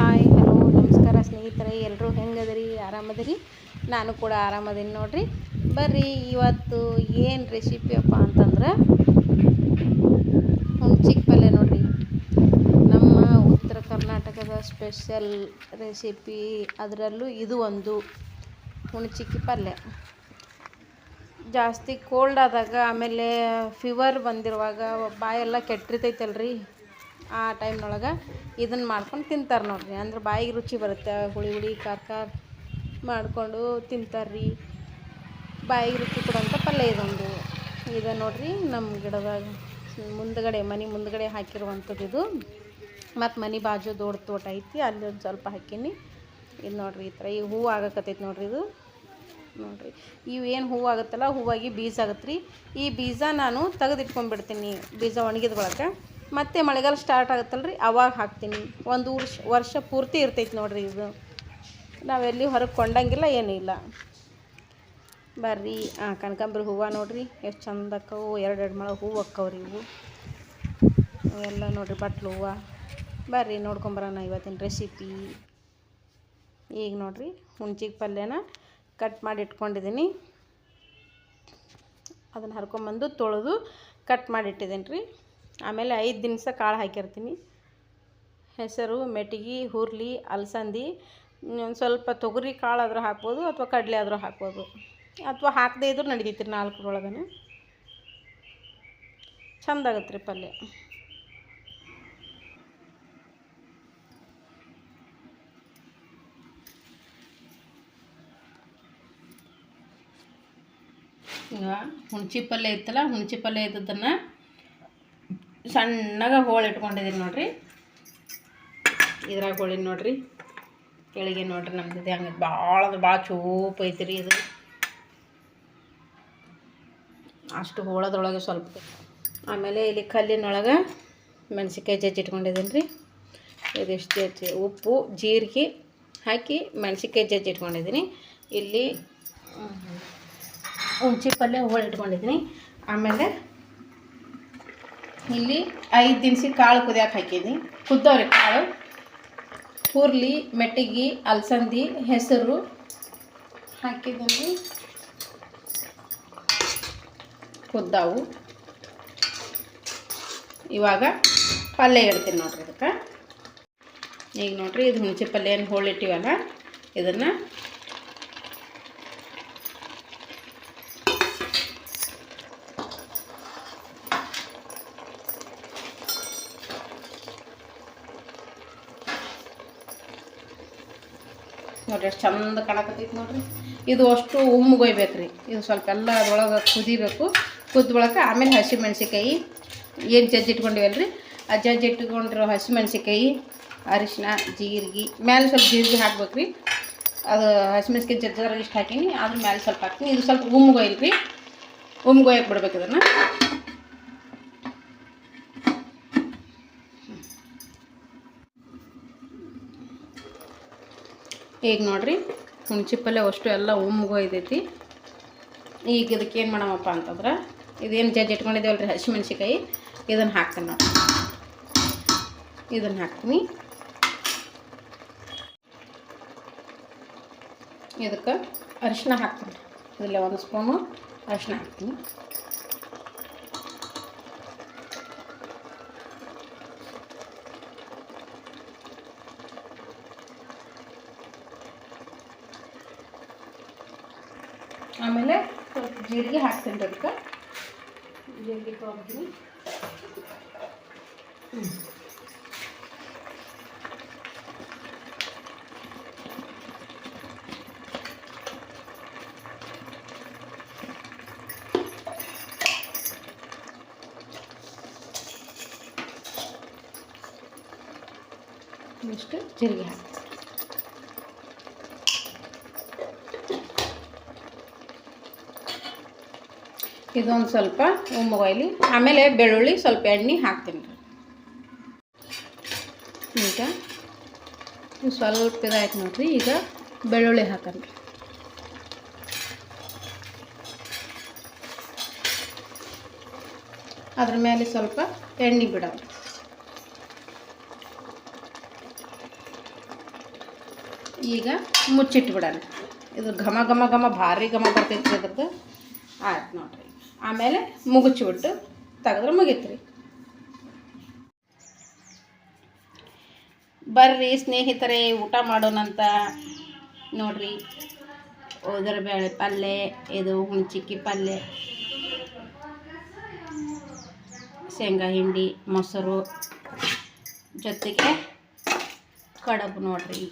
Hi, hello, ನಮಸ್ಕಾರ ಸ್ನೇಹಿತರೆ ಎಲ್ಲರೂ ಹೆಂಗದಿರಿ? ಆರಾಮದಿರಿ? ನಾನು ಕೂಡ ಆರಾಮದೀನಿ ನೋಡ್ರಿ. ಬರ್ರಿ, ಇವತ್ತು ಏನು ರೆಸಿಪಿಯಪ್ಪ ಅಂತಂದ್ರೆ ಹುಣ್ಚಿಕ್ ಪಲ್ಯ ನೋಡ್ರಿ. ನಮ್ಮ ಉತ್ತರ ಕರ್ನಾಟಕದ ಸ್ಪೆಷಲ್ ರೆಸಿಪಿ ಅದರಲ್ಲೂ ಇದು ಒಂದು ಹುಣ್ಚಿಕ್ಕಿ ಪಲ್ಯ. ಜಾಸ್ತಿ ಕೋಲ್ಡ್ ಆದಾಗ ಆಮೇಲೆ ಫೀವರ್ ಬಂದಿರುವಾಗ ಬಾಯೆಲ್ಲ ಕೆಟ್ಟಿರ್ತೈತಲ್ರಿ. ಆ ಟೈಮ್ನೊಳಗೆ ಇದನ್ನು ಮಾಡ್ಕೊಂಡು ತಿಂತಾರೆ ನೋಡ್ರಿ. ಅಂದ್ರೆ ಬಾಯಿಗೆ ರುಚಿ ಬರುತ್ತೆ. ಹುಳಿ ಹುಳಿ ಖಾರ ಖಾರ ಮಾಡಿಕೊಂಡು ತಿಂತಾರೆ ರೀ ಬಾಯಿಗೆ ರುಚಿ ಕೊಡುವಂಥ ಪಲ್ಯ ಇದೊಂದು. ಇದು ನೋಡ್ರಿ ನಮ್ಮ ಗಿಡದಾಗ ಮುಂದ್ಗಡೆ, ಮನೆ ಮುಂದ್ಗಡೆ ಹಾಕಿರುವಂಥದ್ದು ಇದು. ಮತ್ತು ಮನೆ ಬಾಜು ದೊಡ್ಡ ತೋಟ ಐತಿ. ಅಲ್ಲಿ ಒಂದು ಸ್ವಲ್ಪ ಹಾಕೀನಿ. ಇದು ನೋಡ್ರಿ ಈ ಥರ ಈ ಹೂವು ಆಗಕತ್ತೈತಿ ನೋಡ್ರಿ ಇದು. ನೋಡ್ರಿ. ಇವು ಏನು ಹೂವು ಆಗುತ್ತಲ್ಲ, ಹೂವಾಗಿ ಬೀಜ ಆಗತ್ತೆ ರೀ ಈ ಬೀಜ ನಾನು ತೆಗೆದಿಟ್ಕೊಂಡ್ಬಿಡ್ತೀನಿ ಬೀಜ ಒಣಗಿದ ಬಳಕ ಮತ್ತೆ ಮಳೆಗಾಲ ಸ್ಟಾರ್ಟ್ ಆಗುತ್ತಲ್ಲ ರೀ ಅವಾಗ ಹಾಕ್ತೀನಿ. ಒಂದು ವರ್ಷ ವರ್ಷ ಪೂರ್ತಿ ಇರ್ತೈತಿ ನೋಡಿರಿ ಇದು. ನಾವೆಲ್ಲಿ ಹೊರಗೆ ಕೊಂಡಂಗಿಲ್ಲ, ಏನೂ ಇಲ್ಲ. ಬರ್ರಿ. ಹಾಂ ಕನಕಾಂಬ್ರಿ ಹೂವು ನೋಡಿರಿ. ಎಷ್ಟು ಚಂದ ಅಕ್ಕವು. ಎರಡು ಎರಡು ಮಳೆ ಹೂವು ಅಕ್ಕವ್ರಿ ಇವು. ಅವೆಲ್ಲ ನೋಡಿರಿ, ಬಟ್ಲು ಹೂವು. ಬರ್ರಿ ನೋಡ್ಕೊಂಬರೋಣ ಇವತ್ತಿನ ರೆಸಿಪಿ ಈಗ ನೋಡಿರಿ ಹುಣ್ಚಿಗೆ ಪಲ್ಯನ ಕಟ್ ಮಾಡಿ ಇಟ್ಕೊಂಡಿದ್ದೀನಿ ಅದನ್ನು ಹರ್ಕೊಂಬಂದು ತೊಳೆದು ಕಟ್ ಮಾಡಿ ಇಟ್ಟಿದ್ದೀನಿ ರೀ ಆಮೇಲೆ ಐದು ದಿನಸ ಕಾಳು ಹಾಕಿರ್ತೀನಿ. ಹೆಸರು, ಮೆಟಗಿ, ಹುರ್ಲಿ, ಅಲಸಂದಿ, ಒಂದು ಸ್ವಲ್ಪ ತೊಗರಿ ಕಾಳು ಆದರೂ ಹಾಕ್ಬೋದು ಅಥವಾ ಕಡಲೆ ಆದರೂ ಹಾಕ್ಬೋದು. ಅಥವಾ ಹಾಕದೇ ಇದ್ರೂ ನಡಿತೈತಿ ರೀ ನಾಲ್ಕರೊಳಗನೆ. ಚಂದ ಆಗತ್ತೆ ರೀ ಪಲ್ಯ. ಈಗ ಹುಣ್ಚಿ ಪಲ್ಯ ಇತ್ತಲ್ಲ ಹುಣ್ಚಿ ಪಲ್ಯ ಇದ್ದದನ್ನು ಸಣ್ಣಗೆ ಹೋಳು ಇಟ್ಕೊಂಡಿದ್ದೀನಿ ನೋಡ್ರಿ. ಇದ್ರಾಗ ಹೋಳಿನ ನೋಡ್ರಿ. ಕೆಳಗೆ ನೋಡ್ರಿ ನಮ್ದು ಹಂಗೆ ಭಾಳ ಭಾಳ ಚೂಪ್ ಐತ್ರಿ ಇದು. ಅಷ್ಟು ಹೋಳದೊಳಗೆ ಸ್ವಲ್ಪ ಆಮೇಲೆ ಇಲ್ಲಿ ಕಲ್ಲಿನೊಳಗೆ ಮೆಣಸಿನ್ಕಾಯಿ ಜಜ್ಜಿ ಇಟ್ಕೊಂಡಿದ್ದೀನಿ ರೀ ಇದಿಷ್ಟು ಜಜ್ಜಿ? ಉಪ್ಪು, ಜೀರಿಗೆ ಹಾಕಿ ಮೆಣಸಿನ್ಕಾಯಿ ಜಜ್ಜಿ ಇಟ್ಕೊಂಡಿದ್ದೀನಿ ಇಲ್ಲಿ ಹುಣ್ಸೆ ಪಲ್ಯ ಹೋಳು ಇಟ್ಕೊಂಡಿದ್ದೀನಿ ಆಮೇಲೆ ಇಲ್ಲಿ ಐದು ದಿನಸಿ ಕಾಳು ಕುದಿಯಕ್ಕೆ ಹಾಕಿದ್ದೀನಿ ಕುದ್ದವ್ರಿ ಕಾಳು, ಹುರ್ಲಿ, ಮೆಟ್ಟಿಗೆ, ಅಲಸಂದಿ, ಹೆಸರು ಹಾಕಿದ್ದೀನಿ. ಕುದ್ದಾವು. ಇವಾಗ ಪಲ್ಯ ಇಡ್ತೀನಿ ನೋಡ್ರಿ ಇದಕ್ಕೆ. ಈಗ ನೋಡ್ರಿ ಇದು ಹುಣಸೆ ಪಲ್ಯ ಏನು ಹೋಳಿಟ್ಟಿವಲ್ಲ, ಇದನ್ನು ನೋಡ್ರಿ ಎಷ್ಟು ಚಂದ ಕಾಣಕತ್ತೈತಿ ನೋಡಿರಿ. ಇದು ಅಷ್ಟು ಉಮ್ಮಗೊಯ್ಬೇಕು ರೀ ಇದು ಸ್ವಲ್ಪ ಎಲ್ಲ ಅದ್ರೊಳಗೆ ಕುದಿಬೇಕು. ಕುದ್ದ ಬಳಕ ಆಮೇಲೆ ಹಸಿ ಮೆಣಸಿಕಾಯಿ ಏನು ಜಜ್ಜಿ ಇಟ್ಕೊಂಡಿವಲ್ಲ ರೀ ಆ ಜಜ್ಜಿ ಇಟ್ಕೊಂಡಿರೋ ಹಸಿ ಮೆಣಸಿಕಾಯಿ ಅರಿಶಿನ, ಜೀರಿಗೆ ಮೇಲೆ ಸ್ವಲ್ಪ ಜೀರಿಗೆ ಹಾಕ್ಬೇಕು ರೀ ಅದು ಹಸಿ ಮೆಣಸಿಕಾಯಿ ಜಜ್ಜರ ಇಷ್ಟು ಹಾಕೀನಿ. ಅದ್ರ ಮೇಲೆ ಸ್ವಲ್ಪ ಹಾಕ್ತೀನಿ. ಇದು ಸ್ವಲ್ಪ ಉಮ್ಮಗೊಯ್ಲಿ ರೀ ಉಮ್ಮಗೊಯ್ಯಕ್ಕೆ ಬಿಡ್ಬೇಕು ಇದನ್ನು. ಈಗ ನೋಡ್ರಿ ಹುಣ್ಚಿ ಪಲ್ಯ ಅಷ್ಟು ಎಲ್ಲ ಉಮ್ಗೋಯ್ದೈತಿ ಈಗ ಇದಕ್ಕೆ ಏನು ಮಾಡಮಪ್ಪ ಅಂತಂದ್ರೆ, ಇದೇನು ಜಜ್ಜಿ ಇಟ್ಕೊಂಡಿದ್ದೇವಲ್ಲ ರೀ ಹಸಿಮೆಣ್ಸಿಕಾಯಿ ಇದನ್ನು ಹಾಕ್ತೀನಿ ನೋಡಿ ಇದನ್ನು ಹಾಕ್ತೀನಿ. ಇದಕ್ಕೆ ಅರಿಶಿನ ಹಾಕ್ತೀನಿ. ಇದರಲ್ಲಿ ಒಂದು ಸ್ಪೂನು ಅರಿಶಿನ ಹಾಕ್ತೀನಿ. ಆಮೇಲೆ ಸ್ವಲ್ಪ ಜೀರಿಗೆ ಹಾಕ್ತೀನಿ ಅದಕ್ಕೆ ಜೀರಿಗೆ ತೊಗೊಂತೀನಿ ಇಷ್ಟು ಜೀರಿಗೆ ಹಾಕ್ತೀನಿ ಇದೊಂದು ಸ್ವಲ್ಪ ಉಮ್ಮಗೊಯ್ಲಿ ಆಮೇಲೆ ಬೆಳ್ಳುಳ್ಳಿ ಸ್ವಲ್ಪ ಎಣ್ಣೆ ಹಾಕ್ತೀನಿ. ರೀ ಈಗ ಸ್ವಲ್ಪ ಇದಾಯ್ತು ನೋಡ್ರಿ, ಈಗ ಬೆಳ್ಳುಳ್ಳಿ ಹಾಕನ್ರಿ ಅದ್ರ ಮೇಲೆ ಸ್ವಲ್ಪ ಎಣ್ಣೆ ಬಿಡೋಣ ಈಗ ಮುಚ್ಚಿಟ್ಬಿಡೋಣ. ಇದು ಘಮ ಘಮ ಘಮ ಭಾರಿ ಘಮ ಬರ್ತೈತಿ ಅದ್ರದ್ದು. ಆಯ್ತು ನೋಡ್ರಿ. ಆಮೇಲೆ ಮುಗುಚ್ಬಿಟ್ಟು ತೆಗೆದ್ರೆ ಮುಗೀತು ರೀ ಬರ್ರಿ ಸ್ನೇಹಿತರೆ, ಊಟ ಮಾಡೋಣಂತ. ನೋಡ್ರಿ ಬೇಳೆ ಪಲ್ಯ ಇದು ಹುಣ್ಚಿಕ್ಕಿ ಪಲ್ಯ ಶೇಂಗಾ ಹಿಂಡಿ, ಮೊಸರು. ಜೊತೆಗೆ ಕಡಬು ನೋಡ್ರಿ.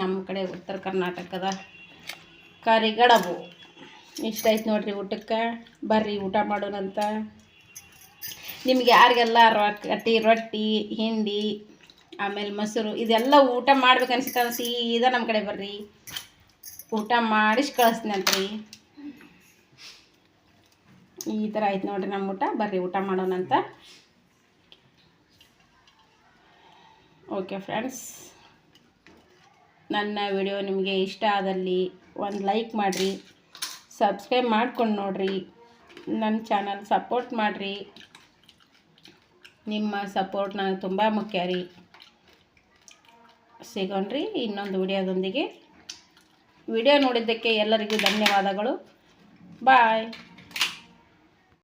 ನಮ್ಮ ಕಡೆ ಉತ್ತರ ಕರ್ನಾಟಕದ ಕರಿಗಡಬು. ಇಷ್ಟ ಆಯ್ತು ನೋಡ್ರಿ ಊಟಕ್ಕೆ. ಬರ್ರಿ ಊಟ ಮಾಡೋಣಂತ ನಿಮ್ಗೆ ಯಾರಿಗೆಲ್ಲ ರೊಟ್ಟಿ ರೊಟ್ಟಿ, ಹಿಂಡಿ, ಆಮೇಲೆ ಮೊಸರು ಇದೆಲ್ಲ ಊಟ ಮಾಡ್ಬೇಕು ಅನ್ಸುತ್ತೆ ಸೀದಾ ನಮ್ಮ ಕಡೆ ಬರ್ರಿ. ಊಟ ಮಾಡಿಸಿ ಕಳಿಸ್ತೀನಿ ಅಂತ್ರಿ ಈ ಥರ ಆಯ್ತು ನೋಡ್ರಿ ನಮ್ಮ ಊಟ. ಬರ್ರಿ ಊಟ ಮಾಡೋಣಂತ ಓಕೆ ಫ್ರೆಂಡ್ಸ್, ನನ್ನ ವಿಡಿಯೋ ನಿಮಗೆ ಇಷ್ಟ ಆದಲ್ಲಿ ಒಂದು ಲೈಕ್ ಮಾಡಿರಿ. ಸಬ್ಸ್ಕ್ರೈಬ್ ಮಾಡ್ಕೊಂಡು ನೋಡಿರಿ. ನನ್ನ ಚಾನಲ್ ಸಪೋರ್ಟ್ ಮಾಡಿರಿ. ನಿಮ್ಮ ಸಪೋರ್ಟ್ ನನಗೆ ತುಂಬ ಮುಖ್ಯ ರೀ. ಸಿಗೋಣ್ರಿ ಇನ್ನೊಂದು ವಿಡಿಯೋದೊಂದಿಗೆ. ವಿಡಿಯೋ ನೋಡಿದ್ದಕ್ಕೆ ಎಲ್ಲರಿಗೂ ಧನ್ಯವಾದಗಳು. ಬಾಯ್